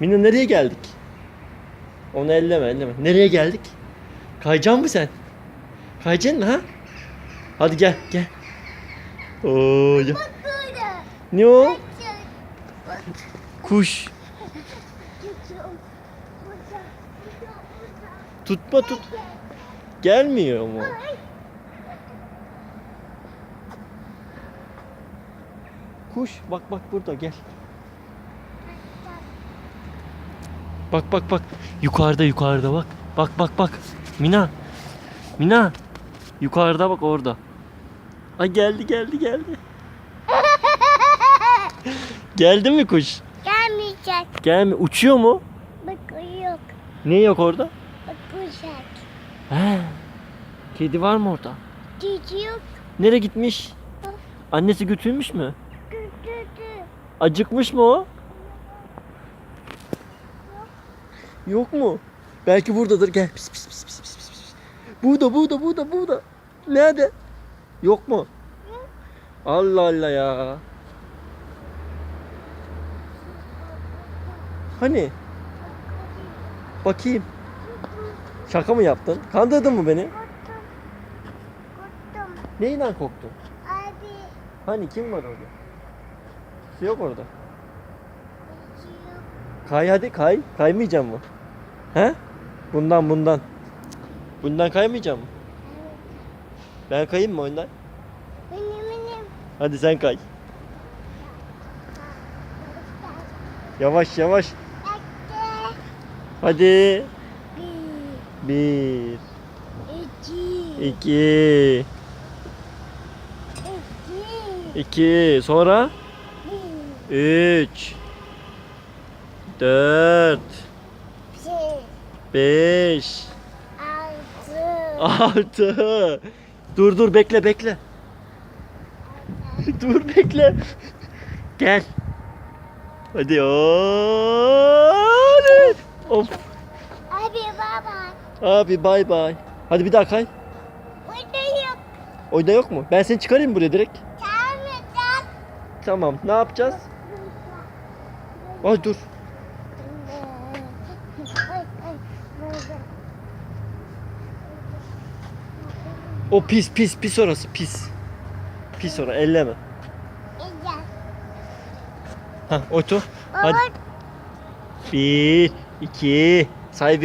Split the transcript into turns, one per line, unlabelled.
Mina nereye geldik? Onu elleme elleme. Nereye geldik? Kayacaksın mı sen? Kayacaksın mı ha? Hadi gel gel. Oo, ya. Ne o? Kuş. Tutma tut. Gelmiyor mu? Kuş bak bak burada gel. Bak bak bak. Yukarıda yukarıda bak. Bak bak bak. Mina. Mina. Yukarıda bak orada. Ay geldi geldi geldi. Geldi mi kuş?
Gelmeyecek.
Gelmi. Uçuyor mu?
Bak yok.
Ne yok orada?
Bak.
He. Kedi var mı orada?
Cici yok.
Nereye gitmiş? Annesi götürmüş mü?
Götürdü.
Acıkmış mı o? Yok mu? Belki buradadır. Gel. Pis pis pis pis pis pis. Burada burada burada burada. Nerede? Yok mu? Allah Allah ya. Hani? Bakayım. Şaka mı yaptın? Kandırdın mı beni?
Korktum.
Neyinden korktun?
Abi.
Hani kim var orada? Kimse yok orada. Kay hadi kay. Kaymayacak mı? He? Bundan bundan. Bundan kaymayacak mı? Ben kayayım mı oyundan?
Benim benim.
Hadi sen kay. Yavaş yavaş. Hadi.
Bir. İki.
iki,
İki.
Sonra üç, dört. Beş,
Altı.
altı. Dur dur bekle bekle. dur bekle. Gel. Hadi. Hadi. Of.
Abi baba.
Abi bay bay. Hadi bir daha kay.
Burada yok.
Oyunda yok mu? Ben seni çıkarayım buraya direkt.
Gelmeyecek.
Tamam. Ne yapacağız? Ay dur. O pis pis pis orası pis. Pis orası elleme. Hah otur. Hadi. Bir, iki, say bir.